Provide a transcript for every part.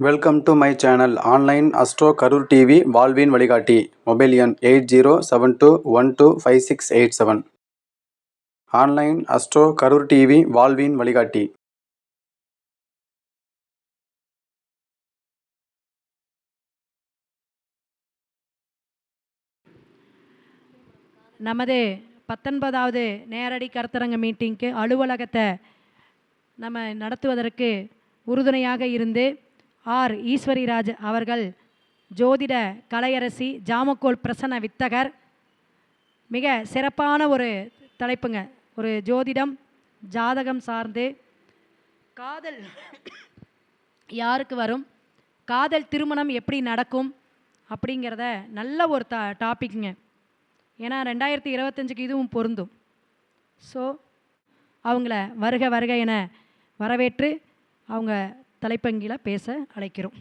Welcome to my channel online astro Karur TV வாழ்வின் வழிகாட்டி mobile எண் eight zero seven two one two five six eight seven online astro Karur TV வாழ்வின் வழிகாட்டி நமது பத்தொன்பதாவது நேரடி கருத்தரங்க மீட்டிங்க்கு அலுவலகத்தை நம்ம நடத்துவதற்கு உறுதுணையாக இருந்து ஆர். ஈஸ்வரிராஜ் அவர்கள் ஜோதிட கலையரசி ஜாமக்கோல் பிரசன்ன வித்தகர். மிக சிறப்பான ஒரு தலைப்புங்க. ஒரு ஜோதிடம் ஜாதகம் சார்ந்து. காதல் யாருக்கு வரும்? காதல் திருமணம் எப்படி நடக்கும்? அப்படிங்கிறத நல்ல ஒரு தா டாப்பிக்குங்க ஏன்னா ரெண்டாயிரத்தி இருபத்தஞ்சுக்கு இதுவும் பொருந்தும். ஸோ அவங்கள வருக வருக என வரவேற்று அவங்க தலைப்பங்கில பேச அழைக்கிறோம்.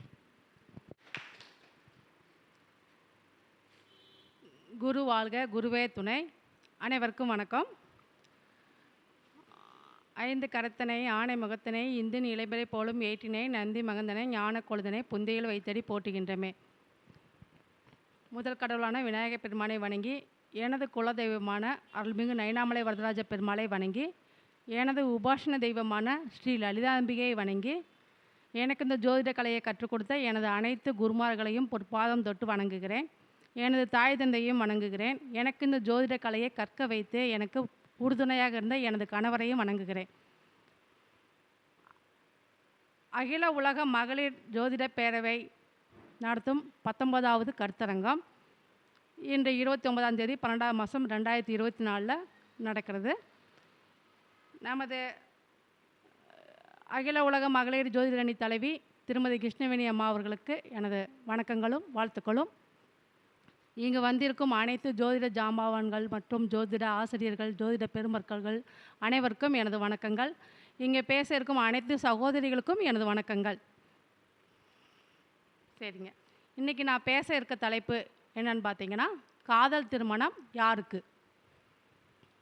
குரு வாழ்க குருவே துணை. அனைவருக்கும் வணக்கம். ஐந்து கரத்தனை ஆணை முகத்தனை இந்து இளைபரை போலும் ஏற்றினை நந்தி மகந்தனை ஞான கொழுதனை புந்தையில் வைத்தடி போட்டுகின்றமே முதல் கடவுளான விநாயகப் பெருமானை வணங்கி எனது குலதெய்வமான அருள்மிகு நயனாமலை வரதராஜ பெருமாளை வணங்கி எனது உபாசன தெய்வமான ஸ்ரீ லலிதாம்பிகையை வணங்கி எனக்கு இந்த ஜோதிட கலையை கற்றுக் கொடுத்த எனது அனைத்து குருமார்களையும் பொற்பாதம் தொட்டு வணங்குகிறேன். எனது தாய் தந்தையும் வணங்குகிறேன். எனக்கு இந்த ஜோதிட கலையை கற்க வைத்து எனக்கு உறுதுணையாக இருந்த எனது கணவரையும் வணங்குகிறேன். அகில உலக மகளிர் ஜோதிட பேரவை நடத்தும் பத்தொன்பதாவது கருத்தரங்கம் இன்று இருபத்தி ஒன்பதாம் தேதி பன்னெண்டாம் மாதம் ரெண்டாயிரத்தி இருபத்தி நாலில் நடக்கிறது. நமது அகில உலக மகளிர் ஜோதிடரணி தலைவி திருமதி கிருஷ்ணவேணி அம்மா அவர்களுக்கு எனது வணக்கங்களும் வாழ்த்துக்களும். இங்கு வந்திருக்கும் அனைத்து ஜோதிட ஜாம்பவான்கள் மற்றும் ஜோதிட ஆசிரியர்கள் ஜோதிட பெருமக்கள்கள் அனைவருக்கும் எனது வணக்கங்கள். இங்கே பேச இருக்கும் அனைத்து சகோதரிகளுக்கும் எனது வணக்கங்கள். சரிங்க. இன்றைக்கி நான் பேச இருக்க தலைப்பு என்னன்னு பார்த்தீங்கன்னா காதல் திருமணம் யாருக்கு?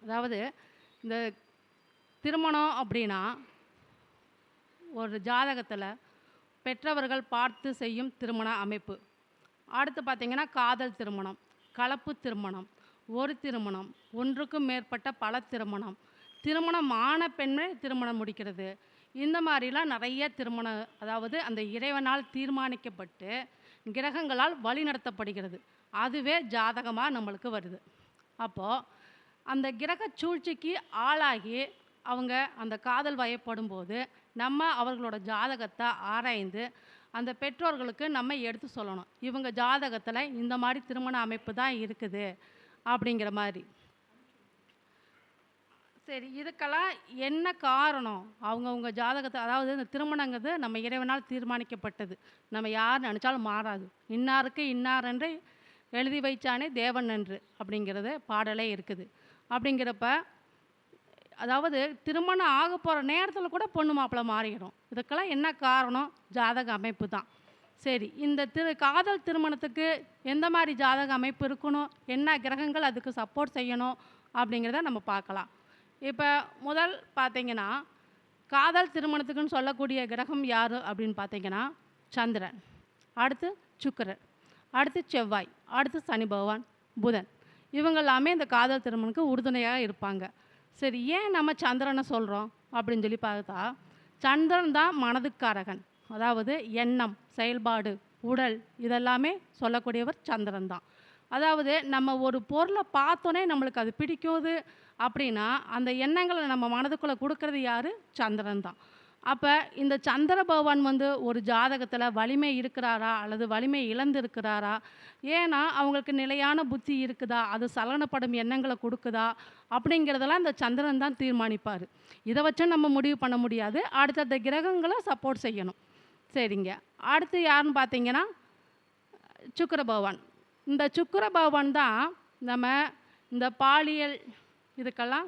அதாவது இந்த திருமணம் அப்படின்னா ஒரு ஜாதகத்தில் பெற்றவர்கள் பார்த்து செய்யும் திருமண அமைப்பு. அடுத்து பார்த்திங்கன்னா காதல் திருமணம் கலப்பு திருமணம் ஒரு திருமணம் ஒன்றுக்கும் மேற்பட்ட பல திருமணம். திருமணம் ஆன பெண்ணே திருமணம் முடிக்கிறது. இந்த மாதிரிலாம் நிறைய திருமணம் அதாவது அந்த இறைவனால் தீர்மானிக்கப்பட்டு கிரகங்களால் வழி நடத்தப்படுகிறது. அதுவே ஜாதகமாக நம்மளுக்கு வருது. அப்போது அந்த கிரக சூழ்ச்சிக்கு ஆளாகி அவங்க அந்த காதல் வயப்படும் போது நம்ம அவர்களோட ஜாதகத்தை ஆராய்ந்து அந்த பெற்றோர்களுக்கு நம்ம எடுத்து சொல்லணும். இவங்க ஜாதகத்தில் இந்த மாதிரி திருமண அமைப்பு தான் இருக்குது அப்படிங்கிற மாதிரி. சரி இதுக்கெல்லாம் என்ன காரணம்? அவங்கவுங்க ஜாதகத்தை அதாவது இந்த திருமணங்கிறது நம்ம இறைவனால் தீர்மானிக்கப்பட்டது. நம்ம யார் நினச்சாலும் மாறாது. இன்னாருக்கு இன்னார் என்று எழுதி வைச்சானே தேவன் என்று அப்படிங்கிறது பாடலே இருக்குது. அப்படிங்கிறப்ப அதாவது திருமணம் ஆக போகிற நேரத்தில் கூட பொண்ணு மாப்பிள்ளை மாறிடும். இதுக்கெல்லாம் என்ன காரணம்? ஜாதக அமைப்பு தான். சரி இந்த திரு காதல் திருமணத்துக்கு எந்த மாதிரி ஜாதக அமைப்பு இருக்கணும்? என்ன கிரகங்கள் அதுக்கு சப்போர்ட் செய்யணும்? அப்படிங்கிறத நம்ம பார்க்கலாம். இப்போ முதல் பார்த்தீங்கன்னா காதல் திருமணத்துக்குன்னு சொல்லக்கூடிய கிரகம் யார் அப்படின்னு பார்த்தீங்கன்னா சந்திரன். அடுத்து சுக்கிரன். அடுத்து செவ்வாய். அடுத்து சனி பகவான் புதன். இவங்க எல்லாமே இந்த காதல் திருமணத்துக்கு உறுதுணையாக இருப்பாங்க. சரி ஏன் நம்ம சந்திரனை சொல்கிறோம் அப்படின்னு சொல்லி பார்த்தா சந்திரன் தான் மனதுக்காரகன். அதாவது எண்ணம் செயல்பாடு உடல் இதெல்லாமே சொல்லக்கூடியவர் சந்திரன் தான். அதாவது நம்ம ஒரு பொருளை பார்த்தோன்னே நம்மளுக்கு அது பிடிக்குது அப்படின்னா அந்த எண்ணங்களை நம்ம மனதுக்குள்ளே கொடுக்கறது யார்? சந்திரன் தான். அப்போ இந்த சந்திர பகவான் வந்து ஒரு ஜாதகத்தில் வலிமை இருக்கிறாரா அல்லது வலிமை இழந்திருக்கிறாரா? ஏன்னா அவங்களுக்கு நிலையான புத்தி இருக்குதா? அது சலனப்படும் எண்ணங்களை கொடுக்குதா? அப்படிங்கிறதெல்லாம் இந்த சந்திரன் தான் தீர்மானிப்பார். இதை வச்சும் நம்ம முடிவு பண்ண முடியாது. அடுத்தடுத்த கிரகங்களை சப்போர்ட் செய்யணும். சரிங்க. அடுத்து யாருன்னு பார்த்தீங்கன்னா சுக்கர பகவான் இந்த சுக்கர பகவான் தான் நம்ம இந்த பாலியல் இதுக்கெல்லாம்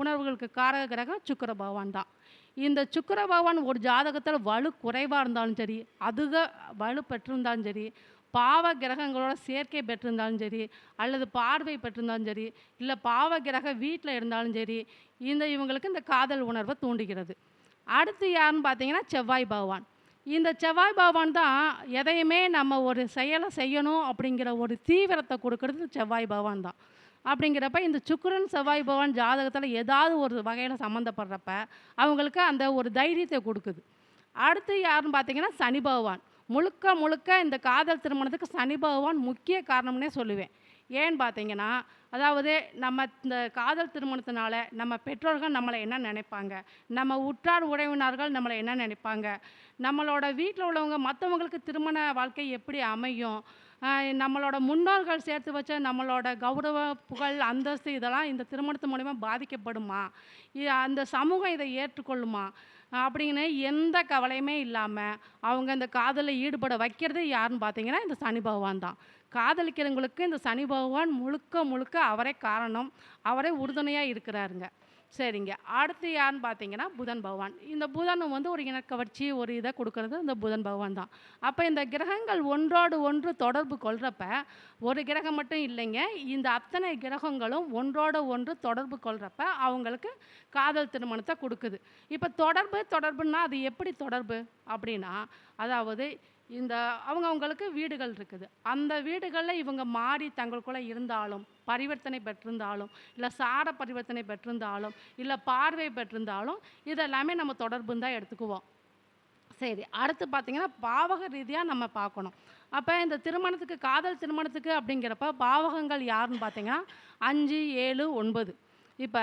உணர்வுகளுக்கு காரக கிரகம் சுக்கிர பகவான் தான். இந்த சுக்கிர பகவான் ஒரு ஜாதகத்தில் வலு குறைவாக இருந்தாலும் சரி அதுக வலு பெற்றிருந்தாலும் சரி பாவ கிரகங்களோட சேர்க்கை பெற்றிருந்தாலும் சரி அல்லது பார்வை பெற்றிருந்தாலும் சரி இல்லை பாவ கிரக வீட்டில் இருந்தாலும் சரி இந்த இவங்களுக்கு இந்த காதல் உணர்வை தூண்டுகிறது. அடுத்து யாருன்னு பார்த்தீங்கன்னா செவ்வாய் பகவான். இந்த செவ்வாய் பகவான் தான் எதையுமே நம்ம ஒரு செயலை செய்யணும் அப்படிங்கிற ஒரு தீவிரத்தை கொடுக்கறது செவ்வாய் பகவான் தான். அப்படிங்கிறப்ப இந்த சுக்கரன் செவ்வாய் பகவான் ஜாதகத்தில் ஏதாவது ஒரு வகையில் சம்மந்தப்படுறப்ப அவங்களுக்கு அந்த ஒரு தைரியத்தை கொடுக்குது. அடுத்து யாருன்னு பார்த்தீங்கன்னா சனி பகவான். முழுக்க முழுக்க இந்த காதல் திருமணத்துக்கு சனி பகவான் முக்கிய காரணம்னே சொல்லுவேன். ஏன்னு பார்த்தீங்கன்னா அதாவது நம்ம இந்த காதல் திருமணத்தினால நம்ம பெற்றோர்கள் நம்மளை என்ன நினைப்பாங்க? நம்ம உற்றார் உறவினர்கள் நம்மளை என்ன நினைப்பாங்க? நம்மளோட வீட்டில் உள்ளவங்க மற்றவங்களுக்கு திருமண வாழ்க்கை எப்படி அமையும்? நம்மளோட முன்னோர்கள் சேர்த்து வச்ச நம்மளோட கௌரவ புகழ் அந்தஸ்து இதெல்லாம் இந்த திருமணத்து மூலிமா பாதிக்கப்படுமா? அந்த சமூகம் இதை ஏற்றுக்கொள்ளுமா? அப்படின்னு எந்த கவலையுமே இல்லாமல் அவங்க இந்த காதலில் ஈடுபட வைக்கிறது யாருன்னு பார்த்தீங்கன்னா இந்த சனி பகவான் தான். காதலிக்கிறவங்களுக்கு இந்த சனி பகவான் முழுக்க முழுக்க அவரே காரணம். அவரே உறுதுணையாக இருக்கிறாருங்க. சரிங்க. அடுத்து யாருன்னு பார்த்தீங்கன்னா புதன் பகவான். இந்த புதன் வந்து ஒரு இணக்கவர்ச்சி ஒரு இதை கொடுக்கறது இந்த புதன் பகவான் தான். அப்போ இந்த கிரகங்கள் ஒன்றோடு ஒன்று தொடர்பு கொள்கிறப்ப ஒரு கிரகம் மட்டும் இல்லைங்க. இந்த அத்தனை கிரகங்களும் ஒன்றோடு ஒன்று தொடர்பு கொள்கிறப்ப அவங்களுக்கு காதல் திருமணத்தை கொடுக்குது. இப்போ தொடர்பு தொடர்புன்னா அது எப்படி தொடர்பு? அப்படின்னா அதாவது இந்த அவங்கவுங்களுக்கு வீடுகள் இருக்குது. அந்த வீடுகளில் இவங்க மாறி தங்களுக்குள்ளே இருந்தாலும் பரிவர்த்தனை பெற்றிருந்தாலும் இல்லை சார பரிவர்த்தனை பெற்றிருந்தாலும் இல்லை பார்வை பெற்றிருந்தாலும் இதெல்லாமே நம்ம தொடர்புன்னு தான் எடுத்துக்குவோம். சரி அடுத்து பார்த்திங்கன்னா பாவக ரீதியாக நம்ம பார்க்கணும் அப்போ இந்த திருமணத்துக்கு காதல் திருமணத்துக்கு அப்படிங்கிறப்ப பாவகங்கள் யாருன்னு பார்த்தீங்கன்னா அஞ்சு ஏழு ஒன்பது. இப்போ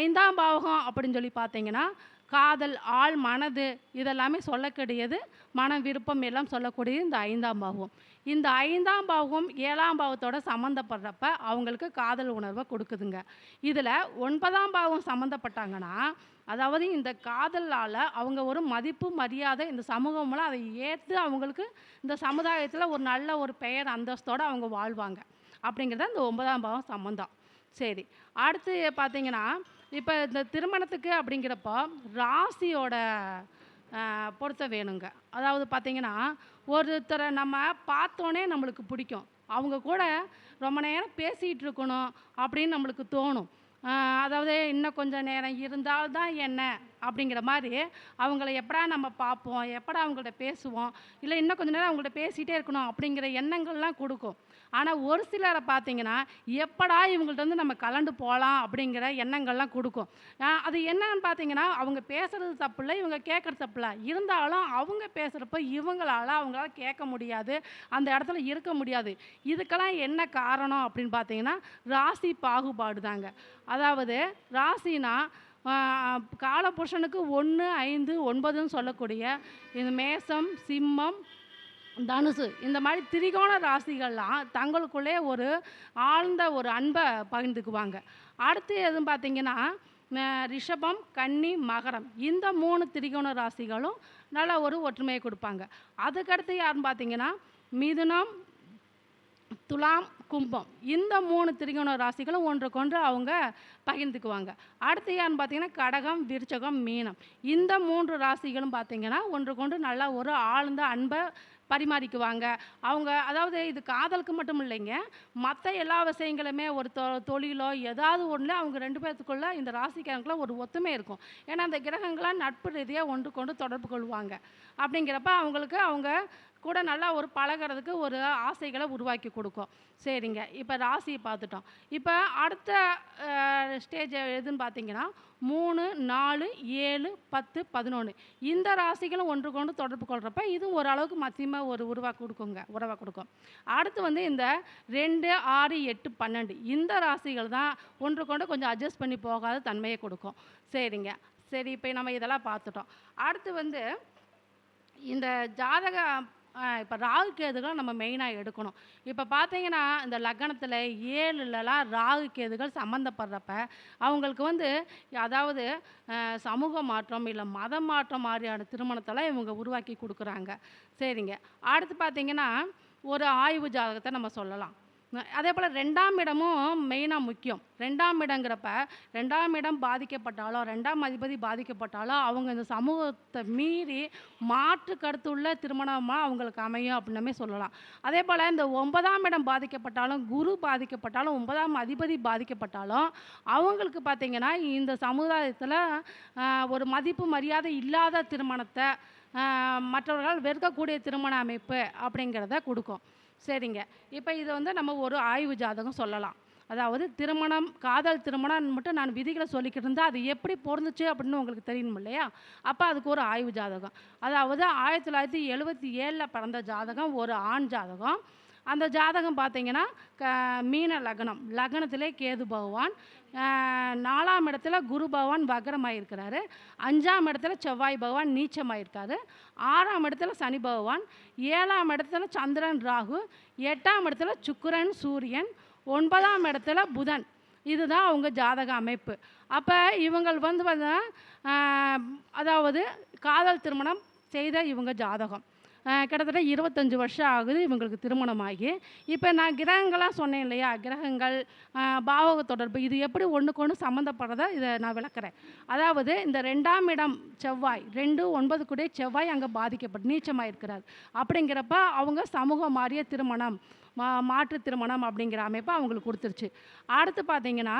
ஐந்தாம் பாவகம் அப்படின்னு சொல்லி பார்த்தீங்கன்னா காதல் ஆள் மனது இதெல்லாமே சொல்லக்கூடியது மன விருப்பம் எல்லாம் சொல்லக்கூடியது இந்த ஐந்தாம் பாவம் இந்த ஐந்தாம் பாவம் ஏழாம் பாவத்தோட சம்மந்தப்படுறப்ப அவங்களுக்கு காதல் உணர்வை கொடுக்குதுங்க. இதில் ஒன்பதாம் பாவம் சம்மந்தப்பட்டாங்கன்னா அதாவது இந்த காதலால் அவங்க ஒரு மதிப்பு மரியாதை இந்த சமூகம்லாம் அதை ஏற்று அவங்களுக்கு இந்த சமுதாயத்தில் ஒரு நல்ல ஒரு பெயர் அந்தஸ்தோடு அவங்க வாழ்வாங்க. அப்படிங்கிறது இந்த ஒன்பதாம் பாவம் சம்மந்தம் சரி அடுத்து பார்த்தீங்கன்னா இப்போ இந்த திருமணத்துக்கு அப்படிங்கிறப்போ ராசியோட பொருத்த வேணுங்க. அதாவது பார்த்தீங்கன்னா ஒருத்தரை நம்ம பார்த்தோன்னே நம்மளுக்கு பிடிக்கும். அவங்க கூட ரொம்ப நேரம் பேசிகிட்டு இருக்கணும் அப்படின்னு நம்மளுக்கு தோணும். அதாவது இன்னும் கொஞ்சம் நேரம் இருந்தால்தான் என்ன அப்படிங்கிற மாதிரி அவங்கள எப்படா நம்ம பார்ப்போம் எப்படா அவங்கள்ட்ட பேசுவோம் இல்லை இன்னும் கொஞ்சம் நேரம் அவங்கள்ட்ட பேசிகிட்டே இருக்கணும் அப்படிங்கிற எண்ணங்கள்லாம் கொடுக்கும். ஆனால் ஒரு சிலரை பார்த்தீங்கன்னா எப்படா இவங்கள்ட்ட வந்து நம்ம கலண்டு போகலாம் அப்படிங்கிற எண்ணங்கள்லாம் கொடுக்கும். அது என்னன்னு பார்த்தீங்கன்னா அவங்க பேசுறது தப்பில்லை இவங்க கேட்குறது தப்பில்லை இருந்தாலும் அவங்க பேசுகிறப்ப இவங்களால அவங்களால கேட்க முடியாது அந்த இடத்துல இருக்க முடியாது. இதுக்கெல்லாம் என்ன காரணம் அப்படின்னு பார்த்தீங்கன்னா ராசி பாகுபாடு தாங்க அதாவது ராசினா காலபுருஷனுக்கு ஒன்று ஐந்து ஒன்பதுன்னு சொல்லக்கூடிய இந்த மேசம் சிம்மம் தனுசு. இந்த மாதிரி திரிகோண ராசிகள்லாம் தங்களுக்குள்ளே ஒரு ஆழ்ந்த ஒரு அன்பை பகிர்ந்துக்குவாங்க. அடுத்து எதுவும் பார்த்தீங்கன்னா ரிஷபம் கன்னி மகரம். இந்த மூணு திரிகோண ராசிகளும் நல்ல ஒரு ஒற்றுமையை கொடுப்பாங்க. அதுக்கடுத்து யாருன்னு பார்த்தீங்கன்னா மிதுனம் துலாம் கும்பம். இந்த மூணு திரிகோண ராசிகளும் ஒன்றுக்கொன்று அவங்க பகிர்ந்துக்குவாங்க. அடுத்து ஏன்னு பார்த்தீங்கன்னா கடகம் விருச்சகம் மீனம். இந்த மூன்று ராசிகளும் பார்த்தீங்கன்னா ஒன்றுக்கொன்று நல்லா ஒரு ஆழ்ந்த அன்பை பரிமாறிக்குவாங்க. அவங்க அதாவது இது காதலுக்கு மட்டும் இல்லைங்க. மற்ற எல்லா விஷயங்களுமே ஒரு தொ தொழிலோ ஏதாவது ஒன்று அவங்க ரெண்டு பேர்த்துக்குள்ள இந்த ராசிக்காரங்களுக்குள்ள ஒரு ஒத்துமை இருக்கும். ஏன்னா அந்த கிரகங்களாம் நட்பு ரீதியாக ஒன்று கொண்டு தொடர்பு கொள்வாங்க. அப்படிங்கிறப்ப அவங்களுக்கு அவங்க கூட நல்லா ஒரு பழகுறதுக்கு ஒரு ஆசைகளை உருவாக்கி கொடுக்கும். சரிங்க. இப்போ ராசியை பார்த்துட்டோம். இப்போ அடுத்த ஸ்டேஜ் எதுன்னு பார்த்தீங்கன்னா மூணு நாலு ஏழு பத்து பதினொன்று இந்த ராசிகளும் ஒன்று கொண்டு தொடர்பு கொள்கிறப்ப இது ஓரளவுக்கு மத்தியமாக ஒரு உருவாக்கி கொடுக்குங்க உறவாக கொடுக்கும். அடுத்து வந்து இந்த ரெண்டு ஆறு எட்டு பன்னெண்டு இந்த ராசிகள் தான் ஒன்று கொண்டு கொஞ்சம் அட்ஜஸ்ட் பண்ணி போகாத தன்மையை கொடுக்கும். சரிங்க. சரி இப்போ நம்ம இதெல்லாம் பார்த்துட்டோம். அடுத்து வந்து இந்த ஜாதக இப்போ ராகு கேதுகள் நம்ம மெயினாக எடுக்கணும். இப்போ பார்த்தீங்கன்னா இந்த லக்னத்தில் ஏழுலலாம் ராகு கேதுகள் சம்மந்தப்படுறப்ப அவங்களுக்கு வந்து அதாவது சமூக மாற்றம் இல்லை மத மாற்றம் மாதிரியான திருமணத்தெல்லாம் இவங்க உருவாக்கி கொடுக்குறாங்க. சரிங்க. அடுத்து பார்த்தீங்கன்னா ஒரு ஆய்வு ஜாதகத்தை நம்ம சொல்லலாம். அதே போல் ரெண்டாம் இடமும் மெயினாக முக்கியம். ரெண்டாம் இடங்கிறப்ப ரெண்டாம் இடம் பாதிக்கப்பட்டாலோ ரெண்டாம் அதிபதி பாதிக்கப்பட்டாலோ அவங்க இந்த சமூகத்தை மீறி மாற்று கருத்துள்ள திருமணமாக அவங்களுக்கு அமையும் அப்படின்னமே சொல்லலாம். அதே போல் இந்த ஒன்பதாம் இடம் பாதிக்கப்பட்டாலும் குரு பாதிக்கப்பட்டாலும் ஒன்பதாம் அதிபதி பாதிக்கப்பட்டாலும் அவங்களுக்கு பார்த்திங்கன்னா இந்த சமுதாயத்தில் ஒரு மதிப்பு மரியாதை இல்லாத திருமணத்தை மற்றவர்களால் மற்றவர்கள் வெறுக்கக்கூடிய திருமண அமைப்பு அப்படிங்கிறத கொடுக்கும். சரிங்க. இப்போ இதை வந்து நம்ம ஒரு ஆய்வு ஜாதகம் சொல்லலாம். அதாவது திருமணம் காதல் திருமணம் மட்டும் நான் விதிகளை சொல்லிக்கிட்டு இருந்தால் அது எப்படி பொருந்துச்சு அப்படின்னு உங்களுக்கு தெரியணும் இல்லையா? அப்போ அதுக்கு ஒரு ஆய்வு ஜாதகம். அதாவது ஆயிரத்தி தொள்ளாயிரத்தி எழுபத்தி ஏழில் பிறந்த ஜாதகம் ஒரு ஆண் ஜாதகம். அந்த ஜாதகம் பார்த்தீங்கன்னா க மீன லக்னம். லக்னத்திலே கேது பகவான். நாலாம் இடத்துல குரு பகவான் வக்ரமாயிருக்கிறாரு. அஞ்சாம் இடத்துல செவ்வாய் பகவான் நீச்சமாயிருக்காரு. ஆறாம் இடத்துல சனி பகவான். ஏழாம் இடத்துல சந்திரன் ராகு. எட்டாம் இடத்துல சுக்கரன் சூரியன். ஒன்பதாம் இடத்துல புதன். இதுதான் அவங்க ஜாதக அமைப்பு. அப்போ இவங்கள் வந்து பார்த்தீங்கன்னா அதாவது காதல் திருமணம் செய்த இவங்க ஜாதகம். கிட்டத்தட்ட இருபத்தஞ்சி வருஷம் ஆகுது இவங்களுக்கு திருமணமாகி. இப்போ நான் கிரகங்களாக சொன்னேன் இல்லையா? கிரகங்கள் பாவக தொடர்பு இது எப்படி ஒன்றுக்கு ஒன்று சம்மந்தப்படுறதை இதை நான் விளக்குறேன். அதாவது இந்த ரெண்டாம் இடம் செவ்வாய் ரெண்டு ஒன்பது கூட செவ்வாய் அங்கே பாதிக்கப்பட்டு நீச்சமாக இருக்கிறார் அப்படிங்கிறப்ப அவங்க சமூகம் மாறிய திருமணம் மா மாற்று திருமணம் அப்படிங்கிற அமைப்பை அவங்களுக்கு கொடுத்துருச்சு. அடுத்து பார்த்தீங்கன்னா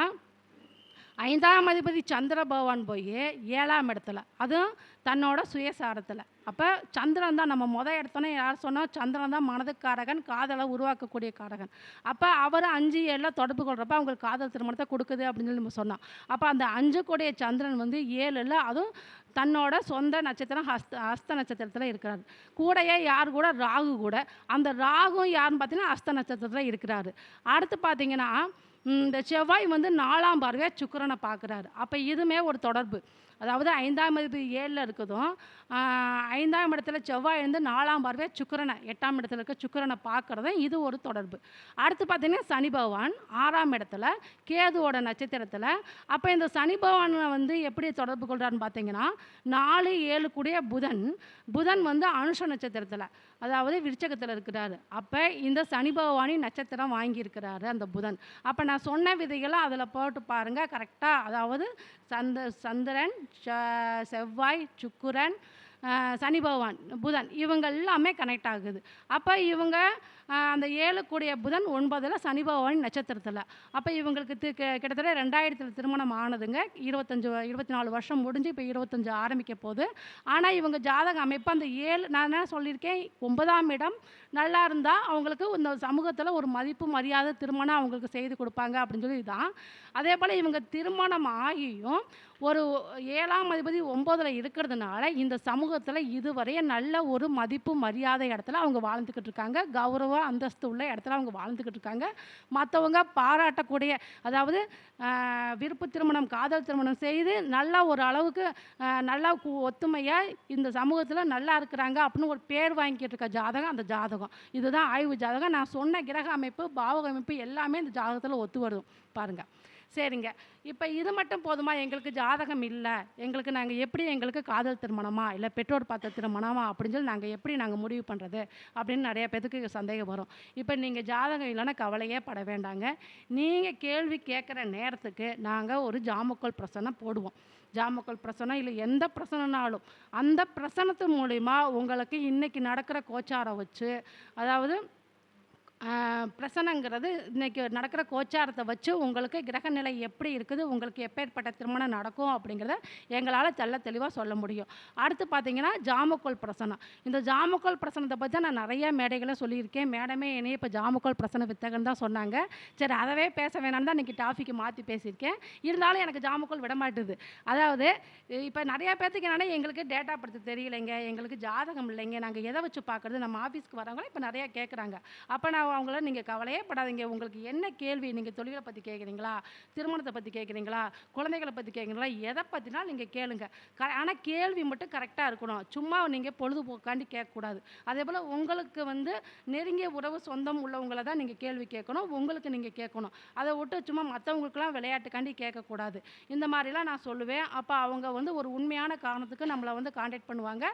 ஐந்தாம் அதிபதி சந்திர பகவான் போய் ஏழாம் இடத்துல அதுவும் தன்னோட சுயசாரத்தில். அப்போ சந்திரன் தான் நம்ம முத இடத்தோன்னே யார் சொன்னால் சந்திரன் தான் மனதுக்காரகன் காதலை உருவாக்கக்கூடிய காரகன். அப்போ அவர் அஞ்சு ஏழில் தொடர்பு கொள்கிறப்ப அவங்களுக்கு காதல் திருமணத்தை கொடுக்குது அப்படின்னு சொல்லி நம்ம சொன்னோம். அப்போ அந்த அஞ்சு கூடிய சந்திரன் வந்து ஏழில் அதுவும் தன்னோட சொந்த நட்சத்திரம் ஹஸ்த ஹஸ்த நட்சத்திரத்தில் இருக்கிறார். கூடையே யார் கூட? ராகு கூட. அந்த ராகும் யாருன்னு பார்த்தீங்கன்னா ஹஸ்த நட்சத்திரத்தில் இருக்கிறாரு. அடுத்து பார்த்தீங்கன்னா இந்த செவ்வாய் வந்து நாலாம் பார்வையாக சுக்கரனை பார்க்குறாரு. அப்போ இதுவுமே ஒரு தொடர்பு. அதாவது ஐந்தாம் இது ஏழில் இருக்குதும் ஐந்தாம் இடத்துல செவ்வாய் இருந்து நாலாம் பார்வை சுக்கிரனை எட்டாம் இடத்துல இருக்க சுக்கிரனை பார்க்குறதும் இது ஒரு தொடர்பு. அடுத்து பார்த்தீங்கன்னா சனி பகவான் ஆறாம் இடத்துல கேதுவோட நட்சத்திரத்தில். அப்போ இந்த சனி பகவானை வந்து எப்படி தொடர்பு கொள்கிறாருன்னு பார்த்தீங்கன்னா நாலு ஏழு கூடிய புதன். புதன் வந்து அனுஷ நட்சத்திரத்தில். அதாவது விருச்சகத்தில் இருக்கிறாரு. அப்போ இந்த சனி பகவானி நட்சத்திரம் வாங்கியிருக்கிறாரு அந்த புதன். அப்போ நான் சொன்ன விதைகளை அதில் போட்டு பாருங்கள் கரெக்டாக அதாவது சந்த சந்திரன் செவ்வாய் சுக்குரன் சனி பகவான் புதன் இவங்க எல்லாமே கனெக்ட் ஆகுது. அப்போ இவங்க அந்த ஏழு கூடிய புதன் ஒன்பதில் சனி பகவான் நட்சத்திரத்தில். அப்போ இவங்களுக்கு தி- கிட்டத்தட்ட ரெண்டாயிரத்தில் திருமணம் ஆனதுங்க. இருபத்தஞ்சு இருபத்தி நாலு வருஷம் முடிஞ்சு இப்போ இருபத்தஞ்சு ஆரம்பிக்க போகுது. ஆனால் இவங்க ஜாதக அமைப்பு அந்த ஏழு நான் என்ன சொல்லியிருக்கேன் ஒன்பதாம் இடம் நல்லா இருந்தால் அவங்களுக்கு இந்த சமூகத்தில் ஒரு மதிப்பு மரியாதை திருமணம் அவங்களுக்கு செய்து கொடுப்பாங்க அப்படின்னு சொல்லி தான் அதே போல் இவங்க திருமணம் ஆகியும் ஒரு ஏழாம் அதிபதி ஒம்போதில் இருக்கிறதுனால இந்த சமூகத்தில் இதுவரைய நல்ல ஒரு மதிப்பு மரியாதை இடத்துல அவங்க வாழ்ந்துக்கிட்டு இருக்காங்க. கௌரவ அந்தஸ்து உள்ள இடத்துல அவங்க வாழ்ந்துக்கிட்டு இருக்காங்க. மற்றவங்க பாராட்டக்கூடிய அதாவது விருப்பு திருமணம் காதல் திருமணம் செய்து நல்ல ஒரு அளவுக்கு நல்லா ஒத்துமையாக இந்த சமூகத்தில் நல்லா இருக்கிறாங்க அப்படின்னு ஒரு பேர் வாங்கிட்டு இருக்க ஜாதகம் அந்த ஜாதகம். இதுதான் ஆய்வு ஜாதகம். நான் சொன்ன கிரக அமைப்பு பாவக அமைப்பு எல்லாமே இந்த ஜாதகத்தில் ஒத்து வரும் பாருங்கள் சரிங்க. இப்போ இது மட்டும் போதுமா? எங்களுக்கு ஜாதகம் இல்லை. எங்களுக்கு நாங்கள் எப்படி எங்களுக்கு காதல் திருமணமா? இல்லை பெற்றோர் பார்த்த திருமணமா? அப்படின்னு சொல்லி நாங்கள் எப்படி நாங்கள் முடிவு பண்ணுறது அப்படின்னு நிறைய பேத்துக்கு சந்தேகம் வரும். இப்போ நீங்கள் ஜாதகம் இல்லைன்னா கவலையே பட வேண்டாங்க. நீங்கள் கேள்வி கேட்குற நேரத்துக்கு நாங்கள் ஒரு ஜாமக்கோல் பிரசனம் போடுவோம். ஜாமக்கோல் பிரசனம் இல்லை எந்த பிரசனனாலும் அந்த பிரசனத்து மூலிமா உங்களுக்கு இன்றைக்கி நடக்கிற கோச்சாரம் வச்சு அதாவது பிரசனங்கிறது இன்னைக்கு நடக்கிற கோச்சாரத்தை வச்சு உங்களுக்கு கிரக நிலை எப்படி இருக்குது உங்களுக்கு எப்பேற்பட்ட திருமணம் நடக்கும் அப்படிங்கிறத எங்களால் தெல்ல தெளிவாக சொல்ல முடியும். அடுத்து பார்த்தீங்கன்னா ஜாமக்கோல் பிரசனம் இந்த ஜாமக்கோல் பிரசனத்தை பற்றி நான் நிறைய மேடைகளை சொல்லியிருக்கேன். மேடமே என்னையே இப்போ ஜாமக்கோல் பிரசன வித்தகன் தான் சொன்னாங்க. சரி அதவே பேச வேணாம்னு தான் இன்றைக்கி டாஃபிக்கு மாற்றி பேசியிருக்கேன். இருந்தாலும் எனக்கு ஜாமக்கோல் விட மாட்டுது. அதாவது இப்போ நிறையா பேர்த்துக்கு என்னென்னா எங்களுக்கு டேட்டா படுத்த தெரியலைங்க எங்களுக்கு ஜாதகம் இல்லைங்க நாங்கள் எதை வச்சு பார்க்குறது நம்ம ஆஃபீஸ்க்கு வரவங்களும் இப்போ நிறையா கேட்குறாங்க அப்போ நான் அவங்கள நீங்கள் கவலையே படாதீங்க உங்களுக்கு என்ன கேள்வி நீங்கள் தொழிலை பற்றி கேட்குறீங்களா திருமணத்தை பற்றி கேட்குறீங்களா குழந்தைகளை பற்றி கேட்குறீங்களா எதை பற்றினா நீங்கள் கேளுங்க. க ஆனால் கேள்வி மட்டும் கரெக்டாக இருக்கணும். சும்மா நீங்கள் பொழுதுபோக்காண்டி கேட்கக்கூடாது அதே போல் உங்களுக்கு வந்து நெருங்கிய உறவு சொந்தம் உள்ளவங்களை தான் நீங்கள் கேள்வி கேட்கணும். உங்களுக்கு நீங்கள் கேட்கணும். அதை விட்டு சும்மா மற்றவங்களுக்குலாம் விளையாட்டுக்காண்டி கேட்கக்கூடாது. இந்த மாதிரிலாம் நான் சொல்லுவேன். அப்போ அவங்க வந்து ஒரு உண்மையான காரணத்துக்கு நம்மளை வந்து காண்டாக்ட் பண்ணுவாங்க.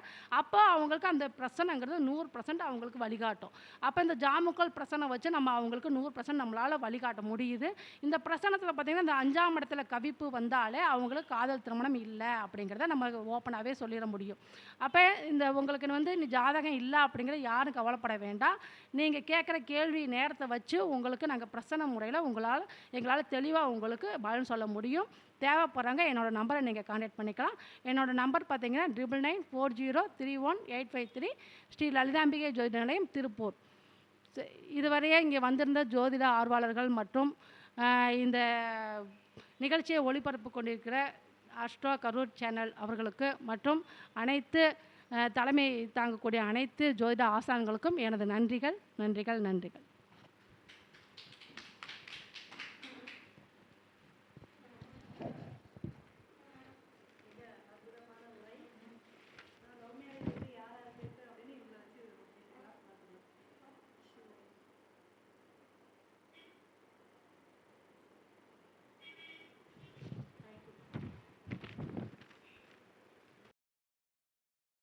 அப்போ அவங்களுக்கு அந்த பிரச்சனைங்கிறது நூறு பர்சன்ட் அவங்களுக்கு வழிகாட்டும். அப்போ இந்த ஜாமுக்கள் பிரச்சனை பிரசனம் வச்சு நம்ம அவங்களுக்கு நூறு பர்சன்ட் நம்மளால் வழிகாட்ட முடியுது. இந்த பிரசனத்தில் பார்த்திங்கன்னா இந்த அஞ்சாம் இடத்துல கவிப்பு வந்தாலே அவங்களுக்கு காதல் திருமணம் இல்லை அப்படிங்கிறத நம்ம ஓப்பனாகவே சொல்லிட முடியும். அப்போ இந்த உங்களுக்கு வந்து இந்த ஜாதகம் இல்லை அப்படிங்கிறத யாரும் கவலைப்பட வேண்டாம். நீங்கள் கேட்குற கேள்வி நேரத்தை வச்சு உங்களுக்கு நாங்கள் பிரசன முறையில் உங்களால் எங்களால் தெளிவாக உங்களுக்கு பலன் சொல்ல முடியும். தேவைப்படுறாங்க என்னோடய நம்பரை நீங்கள் காண்டாக்ட் பண்ணிக்கலாம். என்னோடய நம்பர் பார்த்தீங்கன்னா triple nine four zero three one eight five three Sri Lalithambigai Jothi நிலையம் திருப்பூர். இதுவரையே இங்கே வந்திருந்த ஜோதிட ஆர்வலர்கள் மற்றும் இந்த நிகழ்ச்சியை ஒளிபரப்பு கொண்டிருக்கிற அஷ்டோ கரூர் சேனல் அவர்களுக்கு மற்றும் அனைத்து தலைமை தாங்கக்கூடிய அனைத்து ஜோதிட ஆசான்களுக்கும் எனது நன்றிகள் நன்றிகள் நன்றிகள்.